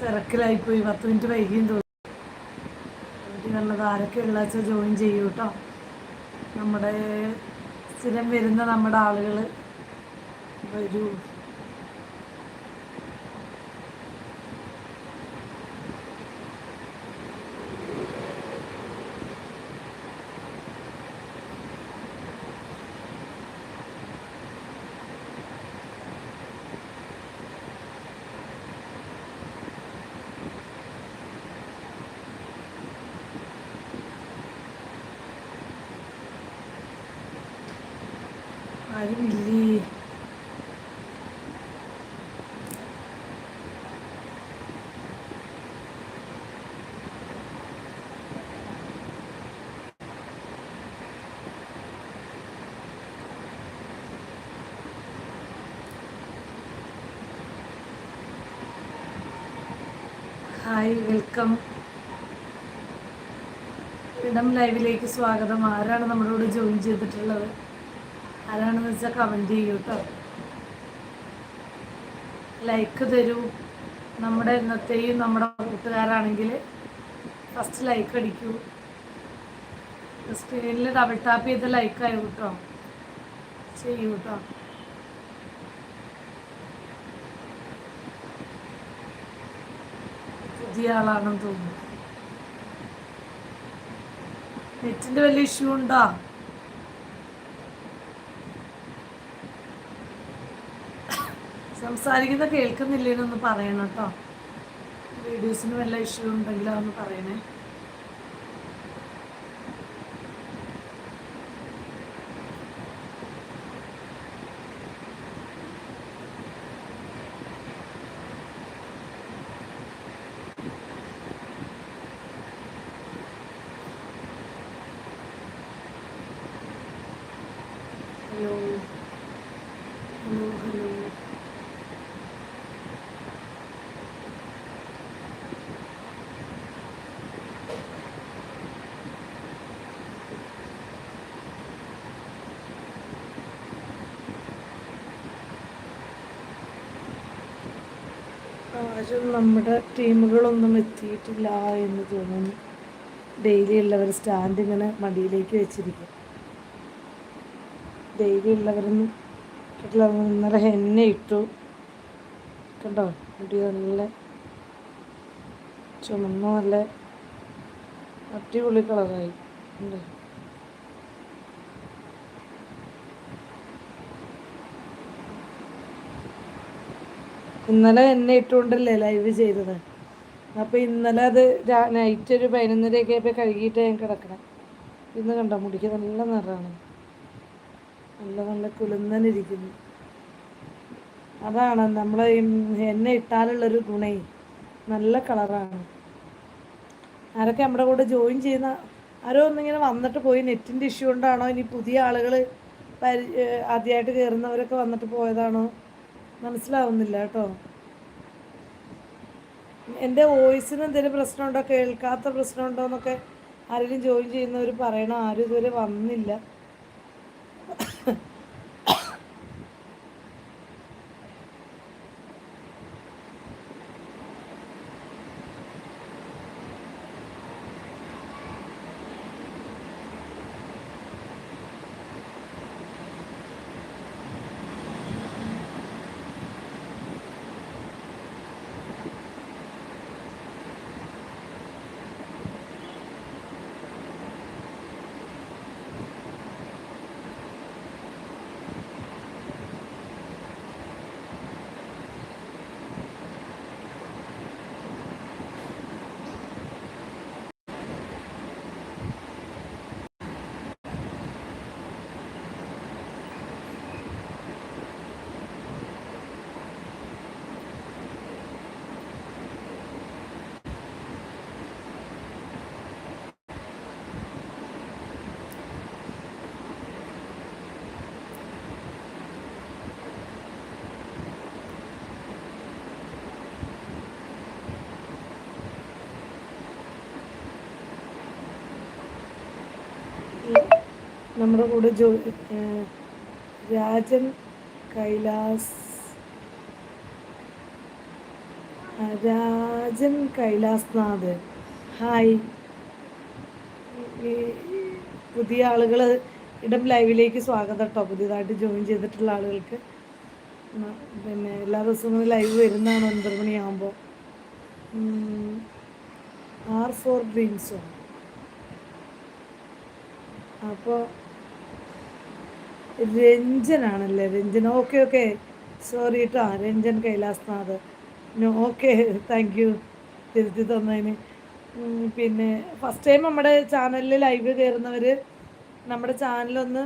തിരക്കിലായിപ്പോയി. പത്ത് മിനിറ്റ് വൈകിയും തോന്നി നല്ലത് ആരൊക്കെ ഉള്ള വെച്ചാൽ ജോയിൻ ചെയ്യൂ കേട്ടോ നമ്മുടെ സ്ഥിരം വരുന്ന നമ്മുടെ ആളുകൾ വരൂ. Hi welcome. ഇടം ലൈവിലേക്ക് സ്വാഗതം. ആരാണ് നമ്മളോട് ജോയിൻ ചെയ്തിട്ടുള്ളത്? ആരാണെന്ന് വെച്ചാൽ കമന്റ് ചെയ്യൂ കേട്ടോ ലൈക്ക് തരൂ. നമ്മുടെ ഇന്നത്തെയും നമ്മുടെ കൂട്ടുകാരാണെങ്കിൽ ഫസ്റ്റ് ലൈക്ക് അടിക്കൂ. സ്ക്രീനിൽ ഡബിൾ ടാപ്പ് ചെയ്ത് ലൈക്ക് ആയി കേട്ടോ ചെയ്യൂ കേട്ടോ പുതിയ ആളാണെന്ന് തോന്നുന്നു. നെറ്റിന്റെ വലിയ ഇഷ്യൂ ഉണ്ടോ? സംസാരിക്കുന്ന കേൾക്കുന്നില്ലേന്നൊന്ന് പറയണം കേട്ടോ. വീഡിയോസിന് വല്ല ഇഷ്യൂ ഉണ്ടെങ്കിൽ അതൊന്ന് പറയണേ. ആരും നമ്മുടെ ടീമുകളൊന്നും എത്തിയിട്ടില്ല എന്ന് തോന്നുന്നു. ഡെയിലി ഉള്ളവർ സ്റ്റാൻഡ് ഇങ്ങനെ മടിയിലേക്ക് വെച്ചിരിക്കും. ഡെയിലി ഉള്ളവരൊന്നും ഇന്നലെ എന്നെ ഇട്ടു. കണ്ടോ? മുടി നല്ല ചുമന്ന നല്ല അടിപൊളി കളറായി ഉണ്ട്? ഇന്നലെ എന്നെ ഇട്ടുകൊണ്ടല്ലേ ലൈവ് ചെയ്തത്? അപ്പോൾ ഇന്നലെ അത് നൈറ്റ് ഒരു പതിനൊന്നരയൊക്കെ ആയപ്പോൾ കഴുകിയിട്ട് ഞാൻ കിടക്കണം. ഇന്ന് കണ്ടോ മുടിക്ക് നല്ല നിറമാണ്. നല്ല നല്ല കുലുന്നനിരിക്കുന്നു അതാണ് നമ്മൾ എന്നെ ഇട്ടാലുള്ളൊരു ഗുണേ. നല്ല കളറാണ്. ആരൊക്കെ നമ്മുടെ കൂടെ ജോയിൻ ചെയ്യുന്ന ആരോ ഒന്നിങ്ങനെ വന്നിട്ട് പോയി നെറ്റിന്റെ ഇഷ്യൂ കൊണ്ടാണോ ഇനി പുതിയ ആളുകൾ പരി ആദ്യമായിട്ട് കയറുന്നവരൊക്കെ വന്നിട്ട് പോയതാണോ? മനസ്സിലാവുന്നില്ല കേട്ടോ. എന്റെ വോയിസിന് എന്തെങ്കിലും പ്രശ്നമുണ്ടോ? കേൾക്കാത്ത പ്രശ്നമുണ്ടോ എന്നൊക്കെ ആരെങ്കിലും ജോയിൻ ചെയ്യുന്നവർ പറയണം ആരും ഇതുവരെ വന്നില്ല. നമ്മുടെ കൂടെ ജോ രാജൻ കൈലാസ് രാജൻ കൈലാസ്നാഥ്. ഹായ്. പുതിയ ആളുകൾ ഇടം ലൈവിലേക്ക് സ്വാഗതം കേട്ടോ. പുതിയതായിട്ട് ജോയിൻ ചെയ്തിട്ടുള്ള ആളുകൾക്ക്. പിന്നെ എല്ലാ ദിവസവും ലൈവ് വരുന്നതാണ് ഒൻപത് മണിയാകുമ്പോൾ ആർ ഫോർ ഡ്രീംസോ അപ്പോൾ രഞ്ജനാണല്ലേ? Ranjan okay okay. സോറി കേട്ടോ Ranjan Kailasnath. Okay. Thank you. തിരുത്തി തന്നതിന്. പിന്നെ ഫസ്റ്റ് ടൈം നമ്മുടെ ചാനലിൽ ലൈവ് കയറുന്നവർ നമ്മുടെ ചാനലൊന്ന്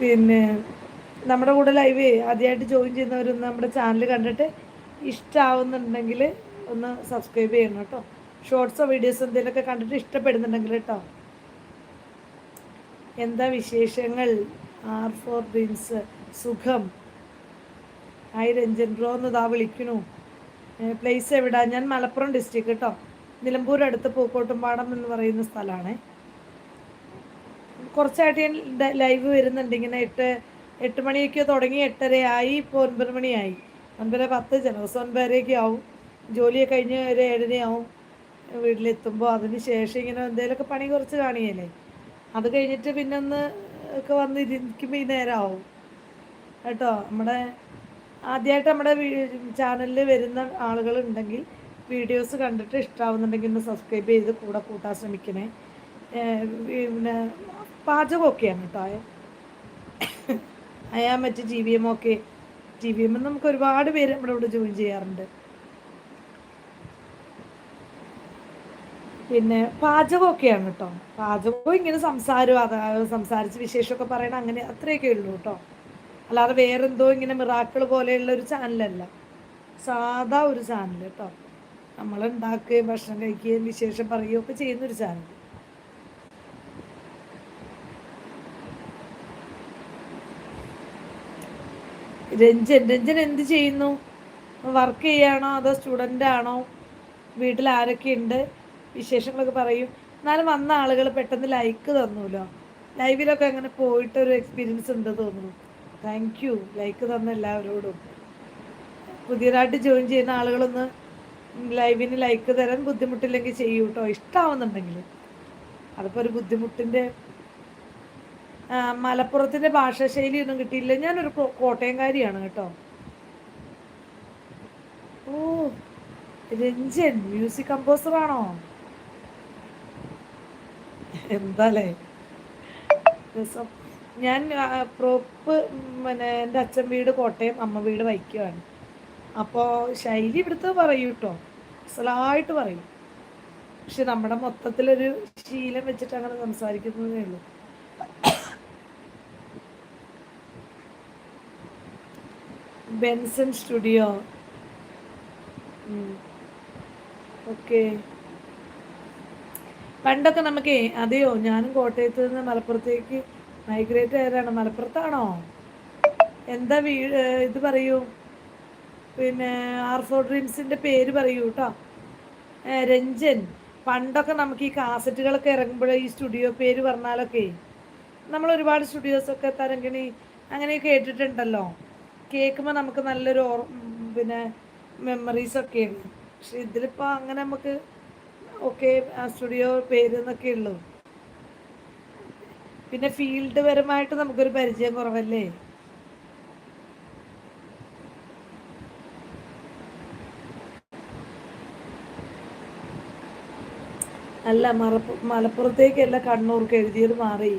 പിന്നെ നമ്മുടെ കൂടെ ലൈവ് ആദ്യമായിട്ട് ജോയിൻ ചെയ്യുന്നവരൊന്ന് നമ്മുടെ ചാനൽ കണ്ടിട്ട് ഇഷ്ടമാവുന്നുണ്ടെങ്കിൽ ഒന്ന് സബ്സ്ക്രൈബ് ചെയ്യണം കേട്ടോ. ഷോർട്സോ വീഡിയോസോ എന്തെങ്കിലുമൊക്കെ കണ്ടിട്ട് ഇഷ്ടപ്പെടുന്നുണ്ടെങ്കിൽ കേട്ടോ. എന്താ വിശേഷങ്ങൾ? ആർ ഫോർ ഡ്രീംസ് സുഖം. ഹായ് രഞ്ജൻ ബ്രോ എന്ന് ഇതാ വിളിക്കണു. പ്ലേസ് എവിടാ? ഞാൻ മലപ്പുറം ഡിസ്ട്രിക്ട് കേട്ടോ. നിലമ്പൂർ അടുത്ത് പൂക്കോട്ടുംപാടം എന്ന് പറയുന്ന സ്ഥലമാണ്. കുറച്ചായിട്ട് ഞാൻ ലൈവ് വരുന്നുണ്ട്. ഇങ്ങനെ എട്ട് എട്ട് മണിയൊക്കെ തുടങ്ങി എട്ടരയായി. ഇപ്പോൾ ഒൻപത് മണിയായി. ഒൻപത് പത്ത് ചില ദിവസം ഒൻപതരയൊക്കെ ആവും. ജോലിയൊക്കെ കഴിഞ്ഞ് ഒരു ഏഴരയാവും. വീട്ടിലെത്തുമ്പോൾ അതിന് ശേഷം ഇങ്ങനെ എന്തെങ്കിലുമൊക്കെ പണി കുറച്ച് കാണിയല്ലേ? അത് കഴിഞ്ഞിട്ട് പിന്നെ ഒന്ന് ഒക്കെ വന്ന് ഇരിക്കുമ്പോൾ ഈ നേരമാവും കേട്ടോ? നമ്മുടെ ആദ്യമായിട്ട് നമ്മുടെ ചാനലിൽ വരുന്ന ആളുകൾ ഉണ്ടെങ്കിൽ വീഡിയോസ് കണ്ടിട്ട് ഇഷ്ടമാവുന്നുണ്ടെങ്കിൽ ഒന്ന് സബ്സ്ക്രൈബ് ചെയ്ത് കൂടെ കൂട്ടാൻ ശ്രമിക്കണേ. പിന്നെ പാചകമൊക്കെയാണ് കേട്ടോ. അയാൻ മറ്റ് ജി വി എം ഒക്കെ ജി വി എം നമുക്ക് ഒരുപാട് പേര് നമ്മുടെ ഇവിടെ ജോയിൻ ചെയ്യാറുണ്ട്. പിന്നെ പാചകമൊക്കെയാണ് കേട്ടോ. പാചകവും ഇങ്ങനെ സംസാരം അത് സംസാരിച്ച് വിശേഷമൊക്കെ പറയണ അങ്ങനെ അത്രയൊക്കെ ഉള്ളൂ കേട്ടോ. അല്ലാതെ വേറെന്തോ ഇങ്ങനെ മിറാക്കൾ പോലെയുള്ള ഒരു ചാനലല്ല. സാധാ ഒരു ചാനൽ കേട്ടോ. നമ്മൾ ഉണ്ടാക്കുകയും ഭക്ഷണം കഴിക്കുകയും വിശേഷം പറയുകയും ഒക്കെ ചെയ്യുന്നൊരു ചാനൽ രഞ്ജൻ രഞ്ജൻ എന്ത് ചെയ്യുന്നു? വർക്ക് ചെയ്യാണോ അതോ സ്റ്റുഡന്റ് ആണോ? വീട്ടിൽ ആരൊക്കെയുണ്ട് വിശേഷങ്ങളൊക്കെ പറയും. എന്നാലും വന്ന ആളുകൾ പെട്ടെന്ന് ലൈക്ക് തന്നൂലോ? ലൈവിലൊക്കെ അങ്ങനെ പോയിട്ട് ഒരു എക്സ്പീരിയൻസ് ഉണ്ട് തോന്നുന്നു. താങ്ക് യു ലൈക്ക് തന്ന എല്ലാവരോടും. പുതിയതായിട്ട് ജോയിൻ ചെയ്യുന്ന ആളുകളൊന്ന് ലൈവിന് ലൈക്ക് തരാൻ ബുദ്ധിമുട്ടില്ലെങ്കിൽ ചെയ്യൂ കേട്ടോ ഇഷ്ടമാവുന്നുണ്ടെങ്കിൽ അതിപ്പോൾ ഒരു ബുദ്ധിമുട്ടിന്റെ മലപ്പുറത്തിന്റെ ഭാഷാശൈലി ഒന്നും കിട്ടിയില്ല. ഞാനൊരു കോട്ടയംകാരിയാണ് കേട്ടോ. ഓ രഞ്ജൻ മ്യൂസിക് കമ്പോസർ ആണോ? എന്താലേ? ഞാൻ പ്രോപ്പ് പിന്നെ എന്റെ അച്ഛൻ വീട് കോട്ടയം അമ്മ വീട് വൈക്കുവാണ്. അപ്പോൾ ശൈലി ഇവിടുത്തെ പറയൂ കേട്ടോ അസലായിട്ട് പറയും. പക്ഷെ നമ്മുടെ മൊത്തത്തിലൊരു ശീലം വെച്ചിട്ട് അങ്ങനെ സംസാരിക്കുന്നതേ ഉള്ളൂ. Benson studio. ഓക്കെ. പണ്ടൊക്കെ നമുക്ക് അതെയോ ഞാനും കോട്ടയത്ത് നിന്ന് മലപ്പുറത്തേക്ക് മൈഗ്രേറ്റ് ആയതാണ് മലപ്പുറത്താണോ? എന്താ വീ ഇത് പറയൂ. പിന്നെ ആർ ഫോർ ഡ്രീംസിന്റെ പേര് പറയൂ കേട്ടോ രഞ്ജൻ. പണ്ടൊക്കെ നമുക്ക് ഈ കാസറ്റുകളൊക്കെ ഇറങ്ങുമ്പോൾ ഈ സ്റ്റുഡിയോ പേര് പറഞ്ഞാലൊക്കെ നമ്മൾ ഒരുപാട് സ്റ്റുഡിയോസൊക്കെ തരങ്കിണി അങ്ങനെ കേട്ടിട്ടുണ്ടല്ലോ. കേൾക്കുമ്പോൾ നമുക്ക് നല്ലൊരു ഓർ പിന്നെ മെമ്മറീസൊക്കെയാണ് പക്ഷെ ഇതിലിപ്പോൾ അങ്ങനെ നമുക്ക് ഓക്കെ ആ സ്റ്റുഡിയോ പേര് എന്നൊക്കെ ഉള്ളൂ. പിന്നെ ഫീൽഡ് പരമായിട്ട് നമുക്കൊരു പരിചയം കുറവല്ലേ? അല്ല മറപ്പ് മലപ്പുറത്തേക്കല്ല കണ്ണൂർക്ക് എഴുതിയത് മാറി.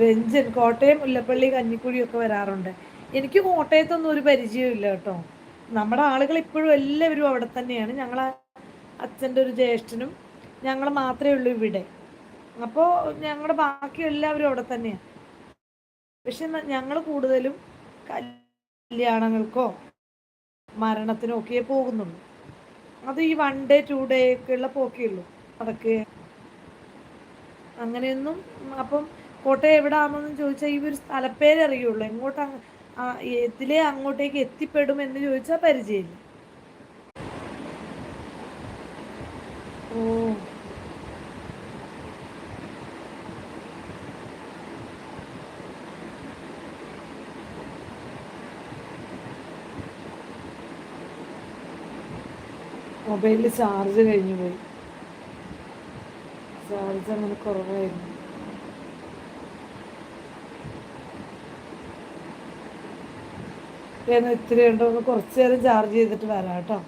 രഞ്ജൻ കോട്ടയം മുല്ലപ്പള്ളി കഞ്ഞിക്കുഴിയൊക്കെ വരാറുണ്ട്. എനിക്ക് കോട്ടയത്തൊന്നും ഒരു പരിചയമില്ല കേട്ടോ. നമ്മുടെ ആളുകൾ ഇപ്പോഴും എല്ലാവരും അവിടെ തന്നെയാണ്. ഞങ്ങളെ അച്ഛന്റെ ഒരു ജ്യേഷ്ഠനും ഞങ്ങൾ മാത്രമേ ഉള്ളൂ ഇവിടെ. അപ്പോൾ ഞങ്ങളുടെ ബാക്കി എല്ലാവരും അവിടെ തന്നെയാണ്. പക്ഷെ ഞങ്ങൾ കൂടുതലും കല്യാണങ്ങൾക്കോ മരണത്തിനോ ഒക്കെ പോകുന്നുള്ളൂ. അത് ഈ വൺ ഡേ ടു ഡേ ഒക്കെ ഉള്ള പോക്കേ ഉള്ളൂ. അതൊക്കെ അങ്ങനെയൊന്നും അപ്പം കോട്ടയം എവിടാണെന്ന് ചോദിച്ചാൽ ഈ ഒരു സ്ഥലപ്പേരറിയുള്ളൂ എങ്ങോട്ടാണ് എങ്ങോട്ട് ഇതിലെ അങ്ങോട്ടേക്ക് എത്തിപ്പെടും എന്ന് ചോദിച്ചാൽ പരിചയമില്ല. ഓ. മൊബൈലിൽ ചാർജ് കഴിഞ്ഞു പോയി ചാർജ് അങ്ങനെ കുറവായിരുന്നു. ഉണ്ടോ ഒന്ന് കുറച്ച് നേരം ചാർജ് ചെയ്തിട്ട് വരാം കേട്ടോ.